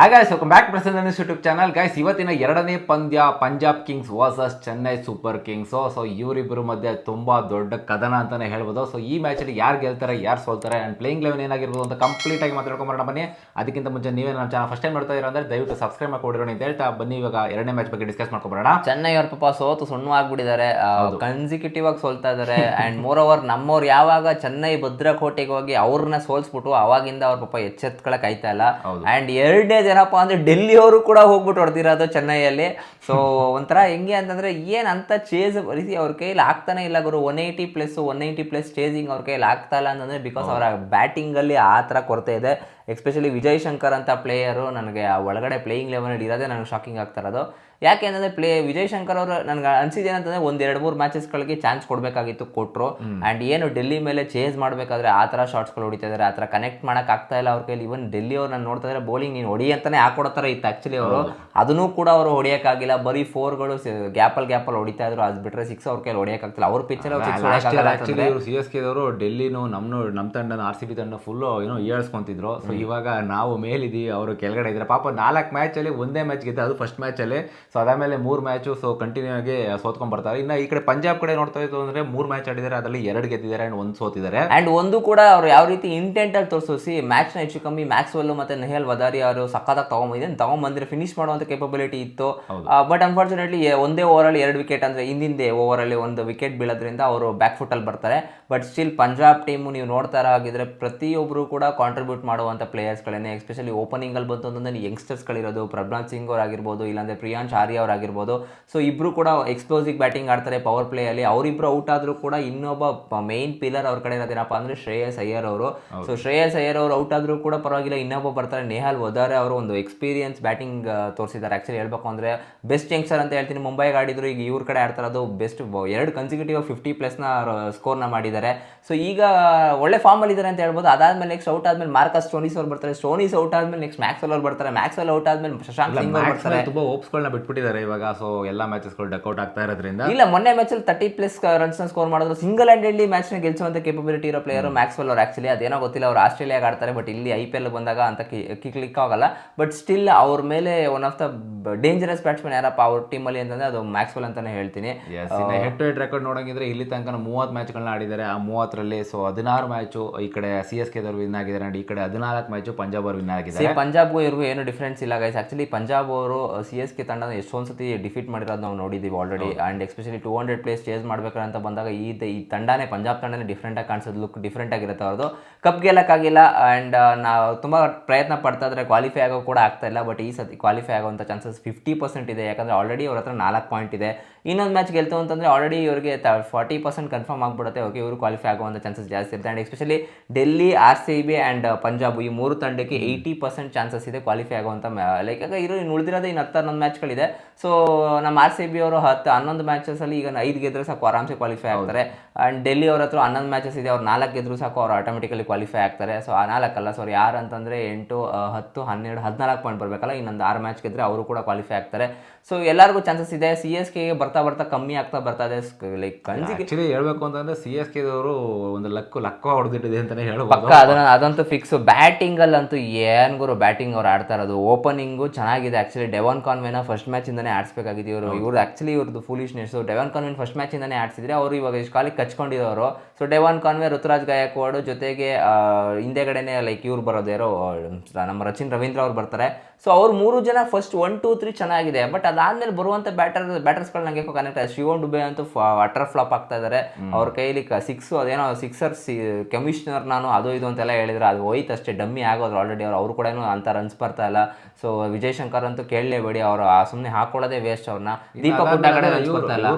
ಹಾಗಾದ್ರೆ welcome back present YouTube channel guys ಇವತ್ತಿನ ಎರಡನೇ ಪಂದ್ಯ Punjab Kings versus Chennai Super Kings so ಇವರಿಬ್ಬರ ಮಧ್ಯೆ ತುಂಬ ದೊಡ್ಡ ಕದನ ಅಂತಾನೆ ಹೇಳ್ಬೋದು. ಸೊ ಈ ಮ್ಯಾಚಲ್ಲಿ ಯಾರು ಗೆಲ್ತಾರೆ ಯಾರು ಸೋಲ್ತಾರೆ ಆ್ಯಂಡ್ ಪ್ಲೇಯಿಂಗ್ ಲೆವೆನ್ ಏನಾಗಿರ್ಬೋದು ಅಂತ ಕಂಪ್ಲೀಟಾಗಿ ಮಾತಾಡ್ಕೊಂಬರೋಣ ಬನ್ನಿ. ಅದಕ್ಕಿಂತ ಮುಂಚೆ ನೀವೇ ನಮ್ಮ ಚಾನಲ್ ಫಸ್ಟ್ ಟೈಮ್ ನೋಡ್ತಾ ಇರೋ ಅಂದರೆ ದಯವಿಟ್ಟು ಸಬ್ಸ್ಕ್ರೈಬ್ ಮಾಡ್ಕೊಂಡಿರೋಣ ಅಂತ ಹೇಳ್ತಾ ಬನ್ನಿ. ಇವಾಗ ಎರಡನೇ ಮ್ಯಾಚ್ ಬಗ್ಗೆ ಡಿಸ್ಕಸ್ ಮಾಡ್ಕೊಬರೋಣ ಚೆನ್ನೈ ಅವ್ರ ಪಾಪ ಸೋತು ಸುಣ್ಣವಾಗ್ಬಿಟ್ಟಿದ್ದಾರೆ ಕನ್ಸಿಕ್ಯೂಟಿವ್ ಆಗಿ ಸೋಲ್ತಾ ಇದ್ದಾರೆ. ಆ್ಯಂಡ್ ಮೋರ್ ಓವರ್ ನಮ್ಮವ್ರು ಯಾವಾಗ ಚೆನ್ನೈ ಭದ್ರಕೋಟೆಗೆ ಹೋಗಿ ಅವ್ರನ್ನ ಸೋಲ್ಸ್ಬಿಟ್ಟು ಅವಾಗಿಂದ ಅವ್ರ ಪಾಪ ಎಚ್ಚೆತ್ಕೊಳ್ಳೋಕೆ ಆಯ್ತಾ ಇಲ್ಲ. ಆ್ಯಂಡ್ ಅಂಡ್ ಎರಡನೇ ಏನಪ್ಪ ಅಂದರೆ ಡೆಲ್ಲಿ ಅವರು ಕೂಡ ಹೋಗ್ಬಿಟ್ಟು ಹೊಡೆದಿರೋದು ಚೆನ್ನೈಯಲ್ಲಿ. ಸೊ ಒಂಥರ ಹೆಂಗೆ ಅಂತಂದರೆ ಏನಂತ ಅಂತ ಚೇಸ್ ರೀತಿ ಅವ್ರ ಕೈಯಲ್ಲಿ ಆಗ್ತಾನೆ ಇಲ್ಲ ಗುರು. One eighty plus one eighty plus chasing ಅವ್ರ ಕೈಯಲ್ಲಿ ಆಗ್ತಾ ಇಲ್ಲ ಅಂತಂದರೆ ಬಿಕಾಸ್ ಅವರ ಬ್ಯಾಟಿಂಗಲ್ಲಿ ಆ ಥರ ಕೊರತೆ ಇದೆ. ಎಸ್ಪೆಷಲಿ ವಿಜಯ್ ಶಂಕರ್ ಅಂತ ಪ್ಲೇಯರು ನನಗೆ ಆ ಒಳಗಡೆ ಪ್ಲೇಯಿಂಗ್ ಲೆವೆಲ್ ಇರೋದೇ ನನಗೆ ಶಾಕಿಂಗ್ ಆಗ್ತಾ ಇರೋದು. ಯಾಕೆ ಅಂದರೆ ಪ್ಲೇ ವಿಜಯ್ ಶಂಕರ್ ಅವರು ನನಗೆ ಅನ್ಸಿದ್ದು ಒಂದು ಒಂದ್ ಎರಡು ಮೂರು ಮ್ಯಾಚಸ್ಗಳಿಗೆ ಚಾನ್ಸ್ ಕೊಡಬೇಕಾಗಿತ್ತು ಕೊಟ್ಟರು ಆ್ಯಂಡ್ ಏನು ಡೆಲ್ಲಿ ಮೇಲೆ ಚೇಂಜ್ ಮಾಡಬೇಕಾದ್ರೆ ಆ ಥರ ಶಾರ್ಟ್ಸ್ಗಳು ಹೊಡಿತಾ ಇದ್ದಾರೆ ಆ ಥರ ಕನೆಕ್ಟ್ ಮಾಡೋಕೆ ಆಗ್ತಾ ಇಲ್ಲ ಅವ್ರ ಕೈಲಿ. ಇವನ್ ಡೆಲ್ಲಿ ಅವ್ರು ನಾನು ನೋಡ್ತಾ ಇದ್ರೆ ಬೌಲಿಂಗ್ ನೀನು ಹೊಡಿ ಅಂತಲೇ ಹಾಕೊಡೋ ಥರ ಇತ್ತು ಆ್ಯಕ್ಚುಲಿ ಅವರು. ಅದನ್ನೂ ಕೂಡ ಅವರು ಹೊಡಿಯೋಕ್ಕಾಗಿಲ್ಲ ಬರೀ ಫೋರ್ಗಳು ಗ್ಯಾಪಲ್ ಗ್ಯಾಪಲ್ ಹೊಡಿತಾ ಇದ್ರು. ಅದು ಬಿಟ್ಟರೆ ಸಿಕ್ಸ್ ಅವ್ರ ಕೈಲಿ ಹೊಡಿಯೋಕ್ಕಾಗ್ತಿಲ್ಲ ಅವ್ರ ಪಿಚ್ಚರ್ ಆ್ಯಕ್ಚುಲಿ ಇವರು ಸಿ ಎಸ್ ಕೆದವರು ಡೆಲ್ಲಿನೂ ನಮ್ಮ ನಮ್ಮ ತಂಡನ ಆರ್ ಸಿ ಬಿ ತಂಡ ಫುಲ್ಲು ಏನೋ ಏಳ್ಸ್ಕೊಂತಿದ್ರು ಸೊ ಇವಾಗ ನಾವು ಮೇಲಿದ್ದೀವಿ ಅವರು ಕೆಳಗಡೆ ಇದ್ದಾರೆ. ಪಾಪ ನಾಲ್ಕು ಮ್ಯಾಚಲ್ಲಿ ಒಂದೇ ಮ್ಯಾಚ್ ಗೆದ್ದ ಅದು ಫಸ್ಟ್ ಮ್ಯಾಚಲ್ಲಿ ಸೊ ಅದಾದಮೇಲೆ ಮೂರು ಮ್ಯಾಚು ಸೊ ಕಂಟಿನ್ಯೂ ಆಗಿ ಸೋತ್ಕೊಂಡ್ಬರ್ತಾರೆ ಇನ್ನು ಈ ಕಡೆ ಪಂಜಾಬ್ ಕಡೆ ನೋಡ್ತಾ ಇತ್ತು ಅಂದರೆ ಮೂರು ಮ್ಯಾಚ್ ಆಡಿದ್ದಾರೆ ಅದರಲ್ಲಿ ಎರಡು ಗೆದ್ದಿದ್ದಾರೆ ಆ್ಯಂಡ್ ಒಂದು ಸೋತಿದ್ದಾರೆ. ಆ್ಯಂಡ್ ಒಂದು ಕೂಡ ಅವ್ರು ಯಾವ ರೀತಿ ಇಂಟೆಂಟ್ ಅಲ್ಲಿ ತೋರಿಸಿ ಮ್ಯಾಚ್ನ ನ ಹೆಚ್ಚು ಕಮ್ಮಿ ಮ್ಯಾಕ್ಸ್ವೆಲ್ ಮತ್ತು ನೆಹಲ್ ವದಾರಿ ಅವರು ಸಖತ್ತಾಗಿ ತೊಗೊಂಬಂದಿದೆ. ತಗೊಂಬಂದ್ರೆ ಫಿನಿಶ್ ಮಾಡುವಂಥ ಕೇಪಬಿಲಿಟಿ ಇತ್ತು. ಬಟ್ ಅನ್ಫಾರ್ಚುನೇಟ್ಲಿ ಒಂದೇ ಓವರಲ್ಲಿ ಅಲ್ಲಿ ಎರಡು ವಿಕೆಟ್ ಅಂದರೆ ಹಿಂದಿಂದೆ ಓವರಲ್ಲಿ ಅಲ್ಲಿ ಒಂದು ವಿಕೆಟ್ ಬೀಳೋದ್ರಿಂದ ಅವರು ಬ್ಯಾಕ್ ಫುಟಲ್ಲಿ ಅಲ್ಲಿ ಬರ್ತಾರೆ. ಬಟ್ ಸ್ಟಿಲ್ ಪಂಜಾಬ್ ಟೀಮು ನೀವು ನೋಡ್ತಾರ ಆಗಿದ್ರೆ ಪ್ರತಿಯೊಬ್ಬರು ಕೂಡ ಕಾಂಟ್ರಿಬ್ಯೂಟ್ ಮಾಡುವಂತ ಪ್ಲೇಯರ್ಸ್ ಗಳನ್ನೇ ಎಸ್ಪೆಷಲಿ ಓಪನಿಂಗ್ ಅಲ್ಲಿ ಬಂತು ಅಂತಂದ್ರೆ ಯಂಗ್ಸ್ಟರ್ಸ್ಗಳಿರೋದು ಗಳಿರೋದು ಪ್ರಭ್ನಾಥ್ ಸಿಂಗ್ ಅವ್ರು ಆಗಿರ್ಬೋದು ಇಲ್ಲಾಂದ್ರೆ ಪ್ರಿಯಾಂಶ್ ಆರ್ಯ ಅವ್ರು ಆಗಿರ್ಬೋದು ಸೊ ಇಬ್ಬರು ಕೂಡ ಎಕ್ಸ್ಪ್ಲೋಸಿವ್ ಬ್ಯಾಟಿಂಗ್ ಆಡ್ತಾರೆ ಪವರ್ ಪ್ಲೇಯಲ್ಲಿ ಅವರಿಬ್ಬರು ಅವರಿಬ್ರು ಔಟ್ ಆದ್ರೂ ಕೂಡ ಇನ್ನೊಬ್ಬ ಮೇನ್ ಪಿಲ್ಲರ್ ಅವ್ರ ಕಡೆ ಇರೋದೇನಪ್ಪ ಅಂದ್ರೆ ಶ್ರೇಯಸ್ ಅಯ್ಯರ್ ಅವರು. ಸೊ ಶ್ರೇಯಸ್ ಅಯ್ಯರ್ ಅವರು ಔಟ್ ಆದ್ರೂ ಕೂಡ ಪರವಾಗಿಲ್ಲ. ಇನ್ನೊಬ್ಬ ಬರ್ತಾರೆ ನೇಹಾಲ್ ವದಾರೆ ಅವರು ಒಂದು ಎಕ್ಸ್ಪೀರಿಯನ್ಸ್ ಬ್ಯಾಟಿಂಗ್ ತೋರಿಸಿದ್ದಾರೆ. ಆ್ಯಕ್ಚುಲಿ ಹೇಳ್ಬೇಕು ಅಂದ್ರೆ ಬೆಸ್ಟ್ ಯಂಗ್ಸ್ಟರ್ ಅಂತ ಹೇಳ್ತೀನಿ. ಮುಂಬೈಗೆ ಆಡಿದ್ರು ಈಗ ಇವ್ರ ಕಡೆ ಆಡ್ತಾ ಅದು ಬೆಸ್ಟ್ ಎರಡು ಕನ್ಸಿಕ್ಯೂಟಿವ್ ಫಿಫ್ಟಿ ಪ್ಲಸ್ನ ಸ್ಕೋರ್ನ ಮಾಡಿದ್ದಾರೆ. ಸೊ ಈಗ ಒಳ್ಳೆ ಫಾರ್ಮ್ ಅಲ್ಲಿ ಇದ್ದಾರೆ ಅಂತ ಹೇಳ್ಬೋದು. ಅದಾದ್ಮೇಲೆ ನೆಕ್ಸ್ಟ್ ಔಟ್ ಆದ್ಮೇಲೆ ಮಾರ್ಕಸ್ ಸ್ಟೋನೀಸ್ ಅವ್ರು ಬರ್ತಾರೆ. ಸೋನಿಸ್ ಔಟ್ ಆದ್ಮೇಲೆ ನೆಕ್ಸ್ಟ್ ಮ್ಯಾಕ್ಸ್ವೆಲ್ ಅವ್ರು ಬರ್ತಾರೆ. ಮ್ಯಾಕ್ಸ್ವೆಲ್ ಔಟ್ ಆದ್ಮೇಲೆ ಶಶಾಂಕ್ ಸಿಂಗ್ ಅವ್ರು ಬರ್ತಾರೆ. ತುಂಬಾ ಹೋಪ್ಸ್ಗಳನ್ನ ಬಿಟ್ಬಿಟ್ಟಿದ್ದಾರೆ ಇವಾಗ. ಸೊ ಎಲ್ಲ ಮ್ಯಾಚಸ್ಗಳು ಡಕ್ಔಟ್ ಆಗ್ತಾ ಇರೋದ್ರಿಂದ. ಇಲ್ಲ ಮೊನ್ನೆ ಮ್ಯಾಚ್ ಅಲ್ಲಿ ತರ್ಟಿ ಪ್ಲಸ್ ರನ್ಸ್ ಸ್ಕೋರ್ ಮಾಡಿದ್ರು. ಸಿಂಗಲ್ ಹ್ಯಾಂಡೆಡ್ಲಿ ಮ್ಯಾಚ್ನ ಗೆಲ್ಸುವಂತ ಕೇಪಬಿಲಿಟಿ ಇರೋ ಪ್ಲೇಯರ್ ಮ್ಯಾಕ್ಸ್ವೆಲ್ ಅವ್ರು ಆಕ್ಚುಲಿ ಅದೇನೋ ಗೊತ್ತಿಲ್ಲ ಅವ್ರು ಆಸ್ಟ್ರೇಲಿಯಾಗ ಆಡ್ತಾರೆ ಬಟ್ ಇಲ್ಲಿ ಐ ಪಿ ಎಲ್ ಬಂದಾಗ ಅಂತ ಕ್ಲಿಕ್ ಆಗಲ್ಲ. ಬಟ್ ಸ್ಟಿಲ್ ಅವ್ರ ಮೇಲೆ one of the dangerous batsman ಯಾರಪ್ಪ ಅವ್ರ ಟೀಮಲ್ಲಿ ಅಂತಂದ್ರೆ ಅದು ಮ್ಯಾಕ್ಸ್ವೆಲ್ ಅಂತಾನೆ ಹೇಳ್ತೀನಿ. ಹೆಡ್ ಟು ಹೆಡ್ ರೆಕಾರ್ಡ್ ನೋಡಂಗಿದ್ರೆ ಇಲ್ಲಿ ತನಕ ಮೂವತ್ತು ಮ್ಯಾಚ್ಗಳನ್ನ ಆಡಿದ್ದಾರೆ. ಆ ಮೂವತ್ತರಲ್ಲಿ ಸೊ ಹದಿನಾರು ಮ್ಯಾಚು ಈ ಕಡೆ ಸಿ ಎಸ್ ಕೆದವ್ರು ವಿನ್ ಆಗಿದ್ದಾರೆ. ಈ ಕಡೆ ಹದಿನಾಲ್ಕು ಮ್ಯಾಚು ಪಂಜಾಬ್ ಅವರು ವಿನ್ ಆಗಿದ್ದಾರೆ. ಪಂಜಾಬ್ಗೂ ಇವ್ರಿಗೂ ಏನು ಡಿಫ್ರೆನ್ಸ್ ಇಲ್ಲ ಗೈಸ್ ಆಕ್ಚುಲಿ ಪಂಜಾಬ್ ಅವರು ಸಿ ಎಸ್ ಕೆ ತಂಡನ ಎಷ್ಟೊಂದು ಸತಿ ಡಿಫೀಟ್ ಮಾಡಿರೋದು ನಾವು ನೋಡಿದ್ದೀವಿ already and especially two hundred plus chase ಮಾಡ್ಬೇಕಂತ ಅಂತ ಬಂದಾಗ ಈ ಈ ತಂಡನೇ ಪಂಜಾಬ್ ತಂಡನೇ ಡಿಫ್ರೆಂಟಾಗಿ ಕಾಣಿಸೋದು ಲುಕ್ ಡಿಫ್ರೆಂಟ್ ಆಗಿರುತ್ತೆ ಅವ್ರದ್ದು ಕಪ್ ಗೆಲ್ಲಕ್ಕಾಗಿಲ್ಲ ಆ್ಯಂಡ್ ನಾವು ತುಂಬ ಪ್ರಯತ್ನ ಪಡ್ತಾ ಇದ್ರೆ ಕ್ವಾಲಿಫೈ ಆಗೋ ಕೂಡ ಆಗ್ತಾ ಇಲ್ಲ. ಬಟ್ ಈ ಸತಿ ಕ್ವಾಲಿಫೈ ಆಗುವಂಥ ಚಾನ್ಸಸ್ ಫಿಫ್ಟಿ ಪರ್ಸೆಂಟ್ ಇದೆ. ಯಾಕಂದರೆ ಆಲ್ರೆಡಿ ಅವ್ರ ಹತ್ರ ನಾಲ್ಕು ಪಾಯಿಂಟ್ ಇದೆ. ಇನ್ನೊಂದು ಮ್ಯಾಚ್ ಗೆಲ್ತು ಅಂತಂದರೆ ಆಲ್ರೆಡಿ ಇವರಿಗೆ ಫಾರ್ಟಿ ಪರ್ಸೆಂಟ್ ಕನ್ಫರ್ಮ್ ಆಗಿಬಿಡುತ್ತೆ. ಓಕೆ ಇವರು ಕ್ವಾಲಿಫೈ ಆಗುವಂಥ ಚಾನ್ಸಸ್ ಜಾಸ್ತಿ ಇರುತ್ತೆ. And especially Delhi R C B and Punjab ಈ ಮೂರು ತಂಡಕ್ಕೆ ಏಯ್ಟಿ ಪರ್ಸೆಂಟ್ ಚಾನ್ಸಸ್ ಇದೆ ಕ್ವಾಲಿಫೈ ಆಗುವಂಥ ಲೈಕ್ ಆಗ ಇರೋ ಇನ್ನು ಉಳಿದಿರೋದು ಇನ್ನು ಹತ್ತು ಹನ್ನೊಂದು ಮ್ಯಾಚ್ಗಳಿದೆ ಸೊ ನಮ್ಮ ಆರ್ ಸಿ ಬಿ ಅವರು ಹತ್ತು ಹನ್ನೊಂದು ಮ್ಯಾಚಸಲ್ಲಿ ಈಗ ಐದು ಗೆದ್ರೆ ಸಾಕು ಆರಾಮ್ಸೆ ಕ್ವಾಲಿಫೈ ಆಗ್ತಾರೆ. ಆ್ಯಂಡ್ ಡೆಲ್ಲಿ ಅವ್ರ ಹತ್ರ ಹನ್ನೊಂದು ಮ್ಯಾಚಸ್ ಇದೆ ಅವ್ರು ನಾಲ್ಕು ಗೆದ್ರು ಸಾಕು ಅವ್ರು ಆಟೋಮೆಟಿಕಲಿ ಕ್ವಾಲಿಫೈ ಆಗ್ತಾರೆ. ಸೊ ಆ ನಾಲ್ಕಲ್ಲ ಸಾರಿ ಯಾರು ಅಂತಂದರೆ ಎಂಟು ಹತ್ತು ಹನ್ನೆರಡು ಹದಿನಾಲ್ಕು ಪಾಯಿಂಟ್ ಬರಬೇಕಲ್ಲ ಇನ್ನೊಂದು ಆರು ಮ್ಯಾಚ್ ಗೆದ್ರೆ ಅವರು ಕೂಡ ಕ್ವಾಲಿಫೈ ಆಗ್ತಾರೆ. ಸೊ ಎಲ್ಲರಿಗೂ ಚಾನ್ಸಸ್ ಇದೆ. ಸಿ ಎಸ್ ಕೆಗೆ ಬರ್ತಾ ಬರ್ತಾ ಕಮ್ಮಿ ಆಗ್ತಾ ಬರ್ತಾ ಇದೆ. ಲೈಕ್ ಕಂಜಿಗೆ ಆಕ್ಚುಲಿ ಹೇಳ್ಬೇಕು ಅಂತಂದ್ರೆ ಸಿ ಎಸ್ ಕೆದವರು ಒಂದು ಲಕ್ಕು ಲಕ್ಕ ಹೊಡೆದಿಟ್ಟಿದೆ ಅಂತಾನೆ ಹೇಳ್ಬೋದು. ಪಕ್ಕ ಅದನ್ನ ಅದಂತೂ ಫಿಕ್ಸ್ ಬ್ಯಾಟಿಂಗ್ ಅಂತೂ ಏನ್ ಗುರು ಬ್ಯಾಟಿಂಗ್ ಅವ್ರು ಆಡ್ತಾ ಇರೋದು. ಓಪನಿಂಗು ಚೆನ್ನಾಗಿದೆ. Actually Devon Conway first match ಇಂದಾನೆ ಆಡ್ಸ್ಬೇಕಾಗಿದೆ ಇವರು. ಇವ್ರು ಆಕ್ಚುಲಿ ಇವ್ರದ್ದು foolishness Devon Conway first match ಇಂದಾನೆ ಆಡಿಸಿದ್ರೆ ಅವರು ಇವಾಗ ಇಷ್ಟು ಕಾಲಿಗೆ ಕಚ್ಕೊಂಡಿರೋರು. So Devon Conway Ruturaj Gaikwad ಜೊತೆಗೆ ಹಿಂದೆಗಡೆನೆ ಲೈಕ್ ಇವ್ರು ಬರೋದು ಯಾರೋ ನಮ್ಮ ರಚಿನ್ ರವೀಂದ್ರ ಅವ್ರು ಬರ್ತಾರೆ. ಸೊ ಅವ್ರು ಮೂರು ಜನ ಫಸ್ಟ್ ಒನ್ ಟೂ ತ್ರೀ ಚೆನ್ನಾಗಿದೆ. ಬಟ್ ಅದಾದ್ಮೇಲೆ ಬರುವಂತ ಬ್ಯಾಟರ್ ಬ್ಯಾಟರ್ಸ್ಗಳು ನಂಗೆ ಕನೆಕ್ಟ್ ಆಗಿದೆ ಶಿವನ್ ಡುಬೆ ಅಂತೂ ಅಟರ್ ಫ್ಲಾಪ್ ಆಗ್ತಾ ಇದ್ದಾರೆ ಅವ್ರ ಕೈಲಿ ಸಿಕ್ಸ್ ಅದೇನೋ ಸಿಕ್ಸರ್ ಕಮಿಷನರ್ ನಾನು ಅದು ಇದು ಅಂತೆಲ್ಲ ಹೇಳಿದ್ರು. ಅದು ಹೋಯ್ತು ಅಷ್ಟೇ. ಡಮ್ಮಿ ಆಗೋದ್ರು ಆಲ್ರೆಡಿ ಅವ್ರು. ಅವ್ರು ಕೂಡ ಅಂತ ರನ್ಸ್ ಬರ್ತಾ ಇಲ್ಲ. ಸೊ ವಿಜಯ್ ಶಂಕರ್ ಅಂತೂ ಕೇಳಲೇಬೇಡಿ. ಅವರು ಸುಮ್ಮನೆ ಹಾಕೊಳ್ಳೋದೇ ವೇಸ್ಟ್ ಅವ್ರನ್ನ. ದೀಪಕ್ ಕಡೆ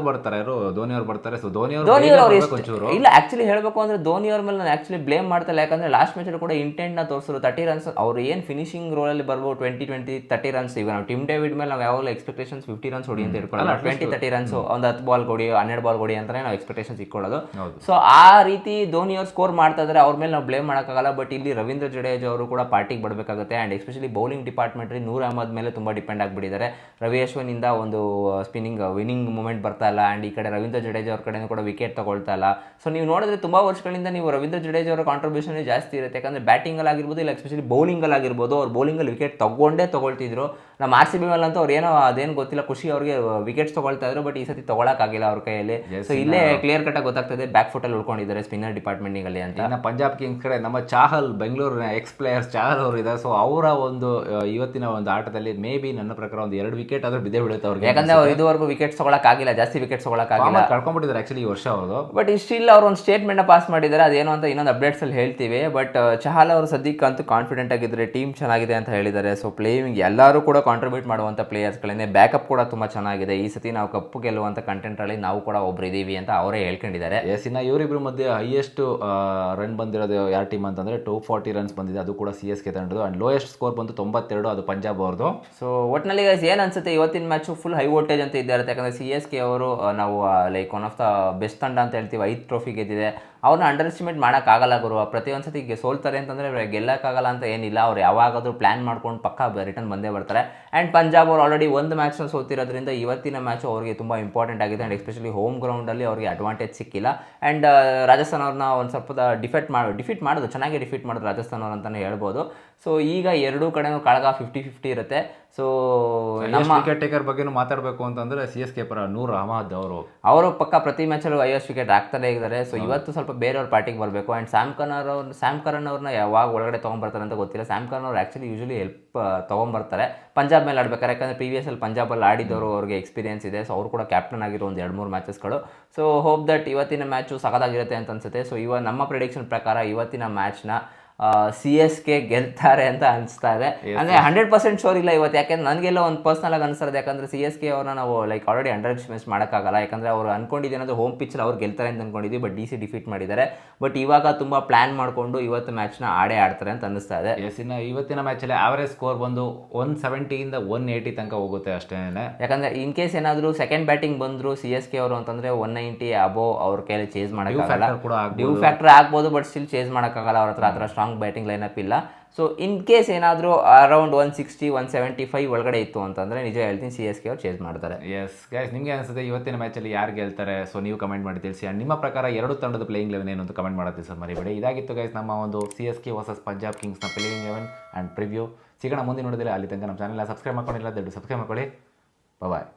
ಬರ್ತಾರೆ. ಧೋನಿ ಅವ್ರು ಬರ್ತಾರೆ. ಸೊ ಧೋನಿ ಅವರು ಧೋನಿ ಅವ್ರು ಇಲ್ಲ ಆಕ್ಚುಲಿ ಹೇಳಬೇಕು ಅಂದ್ರೆ ಧೋನಿ ಅವ್ರ ಮೇಲೆ ನಾನು ಆಕ್ಚುಲಿ ಬ್ಲೇಮ್ ಮಾಡ್ತಾ ಇಲ್ಲ. ಯಾಕಂದ್ರೆ ಲಾಸ್ಟ್ ಮ್ಯಾಚ್ ಕೂಡ ಇಂಟೆಂಟ್ನ ತೋರಿಸಿದ್ರು. ತರ್ಟಿ ರನ್ಸ್ ಅವ್ರು ಏನ್ ಫಿನಿಶಿಂಗ್ ರೋಲ್ ಅಲ್ಲಿ ಬರ್ಬೋದು? ಟ್ವೆಂಟಿ ಟ್ವೆಂಟಿ ತರ್ಟಿ ರನ್ಸ್ ಈಗ ನಾವು ಟಿಮ್ ಡೇವಿಡ್ ಮೇಲೆ ನಾವು ಯಾವಾಗಲೂ ಎಕ್ಸ್ಪೆಕ್ಟೇಷನ್ಸ್ ಫಿಫ್ಟಿ ರನ್ಸ್ ಹೊಡಿ ಅಂತ ಇಟ್ಕೊಳ್ಳೋಣ ಟ್ವೆಂಟಿ ತರ್ಟಿ ರನ್ಸ್ ಒಂದು ಹತ್ತು ಬಾಲ್ ಕೊಡಿ ಹನ್ನೆರಡು ಬಾಲ್ ಕೊಡಿ ಅಂತಲೇ ನಾವು ಎಕ್ಸ್ಪೆಕ್ಟೇಷನ್ಸ್ ಇಟ್ಕೊಳ್ಳೋದು. ಸೊ ಆ ರೀತಿ ಧೋನಿ ಅವ್ರು ಸ್ಕೋರ್ ಮಾಡ್ತಾ ಇದ್ದಾರೆ ಅವ್ರ ಮೇಲೆ ನಾವು ಬ್ಲೇಮ್ ಮಾಡೋಕ್ಕಾಗಲ್ಲ ಬಟ್ ಇಲ್ಲಿ ರವೀಂದ್ರ ಜಡೇಜಾ ಅವರು ಕೂಡ ಪಾರ್ಟಿಗೆ ಬರಬೇಕಾಗುತ್ತೆ. ಆ್ಯಂಡ್ ಎಸ್ಪೆಷಲಿ ಬೌಲಿಂಗ್ ಡಿಪಾರ್ಟ್ಮೆಂಟ್ರಿ ನೂರ್ ಅಹಮದ್ ಮೇಲೆ ತುಂಬ ಡಿಪೆಂಡ್ ಆಗಿಬಿಟ್ಟಿದ್ದಾರೆ. ರವಿ ಅಶ್ವಿನಿಂದ ಒಂದು ಸ್ಪಿನ್ನಿಂಗ್ ವಿನ್ನಿಂಗ್ ಮೂಮೆಂಟ್ ಬರ್ತಾ ಇಲ್ಲ. ಆ್ಯಂಡ್ ಈ ಕಡೆ ರವೀಂದ್ರ ಜಡೇಜಾ ಅವ್ರ ಕಡೆನೂ ಕೂಡ ವಿಕೆಟ್ ತಗೊಳ್ತಾ ಇಲ್ಲ. ಸೊ ನೀವು ನೋಡಿದ್ರೆ ತುಂಬ ವರ್ಷಗಳಿಂದ ನೀವು ರವೀಂದ್ರ ಜಡೇಜಾ ಅವರ ಕಾಂಟ್ರಿಬ್ಯೂಷನ್ ಜಾಸ್ತಿ ಇರುತ್ತೆ. ಯಾಕಂದರೆ ಬ್ಯಾಟಿಂಗಲ್ಲಿ ಆಗಿರ್ಬೋದು ಇಲ್ಲ ಎಸ್ಪೆಷಲಿ ಬೌಲಿಂಗಲ್ಲಾಗಿರ್ಬೋದು ಅವ್ರು ಬೌಲಿಂಗಲ್ಲಿ ವಿಕೆಟ್ ತಗೊಂಡೇ ತಗೊಳ್ತಿದ್ರು. ನಮ್ಮ ಆರ್ ಸಿ ಬಿ ಮೇಲಂತೂ ಅವ್ರು ಏನೋ ಅದೇನು ಗೊತ್ತಿಲ್ಲ ಖುಷಿ ಅವ್ರಿಗೆ ವಿಕೆಟ್ಸ್ ತಗೊಳ್ತಾ ಇದ್ರು. ಬಟ್ ಈ ಸತಿ ತಗೊಳಕ್ಕಾಗಿಲ್ಲ ಅವ್ರ ಕೈಯಲ್ಲಿ. ಸೊ ಇಲ್ಲೇ ಕ್ಲಿಯರ್ ಕಟ್ ಗೊತ್ತಾಗ್ತದೆ ಬ್ಯಾಕ್ ಫುಟಲ್ಲಿ ಉಳ್ಕೊಂಡಿದ್ದಾರೆ ಸ್ಪಿನ್ನರ್ ಡಿಪಾರ್ಟ್ಮೆಂಟ್ ಅಲ್ಲಿ ಅಂತ. ಇನ್ನು ಪಂಜಾಬ್ ಕಿಂಗ್ಸ್ ಕಡೆ ನಮ್ಮ ಚಾಹಲ್ ಬೆಂಗಳೂರಿನ ಎಕ್ಸ್ ಪ್ಲೇಯರ್ಸ್ ಚಾಹಲ್ ಅವರು ಇದ್ದಾರೆ. ಸೊ ಅವರ ಒಂದು ಇವತ್ತಿನ ಒಂದು ಆಟದಲ್ಲಿ ಮೇ ಬಿ ನನ್ನ ಪ್ರಕಾರ ಒಂದು ಎರಡು ವಿಕೆಟ್ ಆದ್ರೂ ಬಿದ್ದೇ ಬಿಡುತ್ತೆ ಅವ್ರಿಗೆ. ಯಾಕಂದ್ರೆ ಅವ್ರು ಇದುವರೆಗೂ ವಿಕೆಟ್ಸ್ ತಗೊಳಕ್ಕಾಗಿಲ್ಲ ಜಾಸ್ತಿ ವಿಕೆಟ್ ತಗೊಳಕ್ಕಾಗಿಲ್ಲ. ಕಳ್ಕೊಂಡ್ಬಿಟ್ಟಿದ್ದಾರೆ ಆಕ್ಚುಲಿ ಈ ವರ್ಷ ಅವರು ಬಟ್ ಸ್ಟಿಲ್ ಅವ್ರು ಒಂದು ಸ್ಟೇಟ್ಮೆಂಟ್ ಪಾಸ್ ಮಾಡಿದ್ದಾರೆ ಅದೇನು ಅಂತ ಇನ್ನೊಂದು ಅಪ್ಡೇಟ್ಸ್ ಅಲ್ಲಿ ಹೇಳ್ತೀವಿ. ಬಟ್ ಚಹಲ್ ಅವರು ಸದ್ಯಕ್ಕಂತೂ ಕಾನ್ಫಿಡೆಂಟ್ ಆಗಿದ್ದಾರೆ ಟೀಮ್ ಚೆನ್ನಾಗಿದೆ ಅಂತ ಹೇಳಿದ್ದಾರೆ. ಸೊ ಪ್ಲೇಯಿಂಗ್ ಎಲ್ಲರೂ ಕೂಡ ಕಾಂಟ್ರಿಬ್ಯೂಟ್ ಮಾಡುವಂಥ ಪ್ಲೇಯರ್ಸ್ಗಳನ್ನೇ ಬ್ಯಾಕಪ್ ಕೂಡ ತುಂಬ ಚೆನ್ನಾಗಿದೆ. ಈ ಸತಿ ನಾವು ಕಪ್ಪು ಗೆಲ್ಲುವಂಥ ಕಂಟೆಂಟಲ್ಲಿ ನಾವು ಕೂಡ ಒಬ್ರು ಇದ್ದೀವಿ ಅಂತ ಅವರೇ ಹೇಳ್ಕೊಂಡಿದ್ದಾರೆ. ಎಸ್ ಇನ್ನು ಇವರಿಬ್ರು ಮಧ್ಯೆ ಹೈಯೆಸ್ಟ್ ರನ್ ಬಂದಿರೋದು ಯಾರ ಟೀಮ್ ಅಂತಂದರೆ ಟೂ ಫಾರ್ಟಿ ರನ್ಸ್ ಬಂದಿದೆ. ಅದು ಕೂಡ ಸಿ ಎಸ್ ಕೆ ತಂಡದ್ದು. ಅಂಡ್ ಲೋಯೆಸ್ಟ್ ಸ್ಕೋರ್ ಬಂದು ತೊಂಬತ್ತೆರಡು ಅದು ಪಂಜಾಬ್ ಅವ್ರದ್ದು ಸೊ ಒಟ್ಟಿನಲ್ಲಿ ಗೈಸ್ ಏನು ಅನ್ಸುತ್ತೆ? ಇವತ್ತಿನ ಮ್ಯಾಚು ಫುಲ್ ಹೈ ವೋಲ್ಟೇಜ್ ಅಂತ ಇದ್ದಾರೆ ಯಾಕಂದರೆ ಸಿ ಎಸ್ ಕೆ ಅವರು ನಾವು like one of the best ತಂಡ ಅಂತ ಹೇಳ್ತೀವಿ. ಐದು ಟ್ರೋಫಿ ಗೆದ್ದಿದೆ. ಅವ್ರನ್ನ ಅಂಡರ್ ಎಸ್ಟಿಮೇಟ್ ಮಾಡೋಕ್ಕಾಗಲ್ಲ ಗುರು. ಪ್ರತಿಯೊಂದು ಸತಿ ಸೋಲ್ತಾರೆ ಅಂತಂದರೆ ಗೆಲ್ಲಕ್ಕಾಗಲ್ಲ ಅಂತ ಏನಿಲ್ಲ. ಅವ್ರು ಯಾವಾಗಾದರೂ ಪ್ಲ್ಯಾನ್ ಮಾಡ್ಕೊಂಡು ಪಕ್ಕ ರಿಟರ್ನ್ ಬಂದೇ ಬರ್ತಾರೆ. ಆ್ಯಂಡ್ ಪಂಜಾಬ್ ಅವ್ರು ಆಲ್ರೆಡಿ ಒಂದು ಮ್ಯಾಚ್ನ ಸೋತಿರೋದ್ರಿಂದ ಇವತ್ತಿನ ಮ್ಯಾಚು ಅವ್ರಿಗೆ ತುಂಬ ಇಂಪಾರ್ಟೆಂಟ್ ಆಗಿದೆ. ಆ್ಯಂಡ್ ಎಸ್ಪೆಷಲಿ ಹೋಮ್ ಗ್ರೌಂಡಲ್ಲಿ ಅವ್ರಿಗೆ ಅಡ್ವಾಂಟೇಜ್ ಸಿಕ್ಕಿಲ್ಲ. ಆ್ಯಂಡ್ ರಾಜಸ್ಥಾನ್ ಅವ್ರನ್ನ ಒಂದು ಸ್ವಲ್ಪ ಡಿಫೆಟ್ ಮಾಡಿ ಡಿಫೀಟ್ ಮಾಡೋದು ಚೆನ್ನಾಗಿ ಡಿಫೀಟ್ ಮಾಡೋದು ರಾಜಸ್ಥಾನ್ ಅವ್ರು ಅಂತಲೇ ಹೇಳ್ಬೋದು. ಸೊ ಈಗ ಎರಡೂ ಕಡೆನೂ ಕಳಗ ಫಿಫ್ಟಿ ಫಿಫ್ಟಿ ಇರುತ್ತೆ ಸೊ ನಮ್ಮ ವಿಕೆಟ್ ಟೇಕರ್ ಬಗ್ಗೆನೂ ಮಾತಾಡಬೇಕು ಅಂತಂದರೆ ಸಿ ಎಸ್ ಕೆ ಪರ ನೂರ್ ಅಹಮದ್ ಅವರು. ಅವರು ಪಕ್ಕ ಪ್ರತಿ ಮ್ಯಾಚಲ್ಲೂ ಐವತ್ತು ವಿಕೆಟ್ ಹಾಕ್ತಾನೆ ಇದ್ದಾರೆ. ಸೊ ಇವತ್ತು ಸ್ವಲ್ಪ ಬೇರೆಯವ್ರ ಪಾರ್ಟಿಗೆ ಬರಬೇಕು. ಆ್ಯಂಡ್ ಸ್ಯಾಮ್ ಕರ್ನ್ ಅವ್ರು ಸ್ಯಾಮ್ ಕರ್ನ್ ಅವ್ರನ್ನ ಯಾವಾಗ ಒಳಗಡೆ ತೊಗೊಂಬರ್ತಾರೆ ಅಂತ ಗೊತ್ತಿಲ್ಲ. ಸ್ಯಾಮ್ ಕರ್ನ್ ಅವ್ರು ಆ್ಯಕ್ಚುಲಿ ಯೂಶಲಿ ಹೆಲ್ಪ್ ತೊಗೊಂಬರ್ತಾರೆ. ಪಂಜಾಬ್ ಮೇಲೆ ಆಡ್ಬೇಕಾರೆ ಯಾಕಂದರೆ ಪ್ರೀವಿಯಸಲ್ಲಿ ಪಂಜಾಬಲ್ಲಿ ಆಡಿದವರು ಅವ್ರಿಗೆ ಎಕ್ಸ್ಪೀರಿಯನ್ಸ್ ಇದೆ. ಸೊ ಅವರು ಕೂಡ ಕ್ಯಾಪ್ಟನ್ ಆಗಿರೋ ಒಂದು ಎರಡು ಮೂರು ಮ್ಯಾಚಸ್ಗಳು ಸೊ ಹೋಪ್ ದಟ್ ಇವತ್ತಿನ ಮ್ಯಾಚು ಸಖತ್ತಾಗಿರುತ್ತೆ ಅಂತ ಅನ್ಸುತ್ತೆ. ಸೊ ಇವ ನಮ್ಮ ಪ್ರಿಡಿಕ್ಷನ್ ಪ್ರಕಾರ ಇವತ್ತಿನ ಮ್ಯಾಚ್ನ ಸಿ ಎಸ್ ಕೆ ಗೆಲ್ತಾರೆ ಅಂತ ಅನಿಸ್ತಾ ಇದೆ. ಅಂದರೆ ಹಂಡ್ರೆಡ್ ಪರ್ಸೆಂಟ್ ಶೋರ್ ಇಲ್ಲ ಇವತ್ತು. ಯಾಕೆಂದ್ರೆ ನನಗೆಲ್ಲ ಒಂದು ಪರ್ಸನಲ್ ಆಗಿ ಅನಿಸ್ತದೆ ಯಾಕಂದ್ರೆ ಸಿ ಎಸ್ ಕೆ ಅವ್ರನ್ನ ನಾವು ಲೈಕ್ ಆಲ್ರೆಡಿ ಅಂಡರ್ ಎಸ್ಟಿಮೇಟ್ ಮಾಡೋಕ್ಕಾಗಲ್ಲ. ಯಾಕಂದ್ರೆ ಅವ್ರು ಅನ್ಕೊಂಡಿದ್ದೇನಂದ್ರೆ ಹೋಮ್ ಪಿಚ್ಚಲ್ಲಿ ಅವ್ರು ಗೆಲ್ತಾರೆ ಅಂತ ಅನ್ಕೊಂಡಿದ್ವಿ ಬಟ್ ಡಿ ಸಿ ಡಿಫೀಟ್ ಮಾಡಿದ್ದಾರೆ. ಬಟ್ ಇವಾಗ ತುಂಬ ಪ್ಲ್ಯಾನ್ ಮಾಡಿಕೊಂಡು ಇವತ್ತು ಮ್ಯಾಚ್ನ ಆಡೇ ಆಡ್ತಾರೆ ಅಂತ ಅನಿಸ್ತಾ ಇದೆ. ಎಸ್ ಇನ್ನು ಇವತ್ತಿನ ಮ್ಯಾಚಲ್ಲಿ ಆವರೇಜ್ ಸ್ಕೋರ್ ಬಂದು ಒನ್ ಸೆವೆಂಟಿಯಿಂದ ಒನ್ ಏಯ್ಟಿ ತನಕ ಹೋಗುತ್ತೆ ಅಷ್ಟೇ. ಯಾಕಂದ್ರೆ ಇನ್ ಕೇಸ್ ಏನಾದರೂ ಸೆಕೆಂಡ್ ಬ್ಯಾಟಿಂಗ್ ಬಂದ್ರು ಸಿ ಎಸ್ ಕೆ ಅವರು ಅಂತಂದ್ರೆ ಒನ್ ನೈಂಟಿ ಅಬೋ ಅವ್ರ ಕೈಯಲ್ಲಿ ಚೇಸ್ ಮಾಡೋಕ್ಕಾಗಲ್ಲ. ಡ್ಯೂ ಫ್ಯಾಕ್ಟರ್ ಆಗ್ಬೋದು ಬಟ್ ಸ್ಟಿಲ್ ಚೇಸ್ ಮಾಡೋಕ್ಕಾಗಲ್ಲ. ಅವ್ರ ಹತ್ರ ಆ ಥರ ಸ್ಟ್ರಾಂಗ್ ಬ್ಯಾಟಿಂಗ್ ಲೈನಪ್ ಇಲ್ಲ. ಸೊ ಇನ್ ಕೇಸ್ ಏನಾದರೂ around one sixty one seventy five ಒಳಗಡೆ ಇತ್ತು ಅಂತಂದರೆ ನಿಜ ಹೇಳ್ತೀನಿ ಸಿ ಎಸ್ ಕೆ ಅವ್ರು ಚೇಸ್ ಮಾಡ್ತಾರೆ. ಎಸ್ ಗೈಸ್ ನಿಮಗೆ ಅನಿಸುತ್ತೆ ಇವತ್ತಿನ ಮ್ಯಾಚಲ್ಲಿ ಯಾರು ಗೆಲ್ತಾರೆ? ಸೊ ನೀವು ಕಮೆಂಟ್ ಮಾಡಿ ತಿಳಿಸಿ. ಆ್ಯಂಡ್ ನಿಮ್ಮ ಪ್ರಕಾರ ಎರಡು ತಂಡದ ಪ್ಲೇಯಿಂಗ್ ಲೆವೆನ್ ಏನು ಅಂತ ಕಮೆಂಟ್ ಮಾಡೋದು ಸರ್, ಮರಿಬೇಡಿ. ಇದಾಗಿತ್ತು ಗೈಸ್ ನಮ್ಮ ಒಂದು C S K versus Punjab ಕಿಂಗ್ಸ್ನ playing eleven and preview ಸಿಗೋಣ ಮುಂದೆ ನೋಡಿದ್ರೆ ಅಲ್ಲಿ ತನಕ ನಮ್ಮ ಚಾನೆಲ್ ಸಬ್ಸ್ಕ್ರೈಬ್ ಮಾಡ್ಕೊಂಡಿಲ್ಲ ದೊಡ್ಡ ಸಬ್ಸ್ಕ್ರೈಬ್ ಮಾಡ್ಕೊಳ್ಳಿ. ಬಾಯ್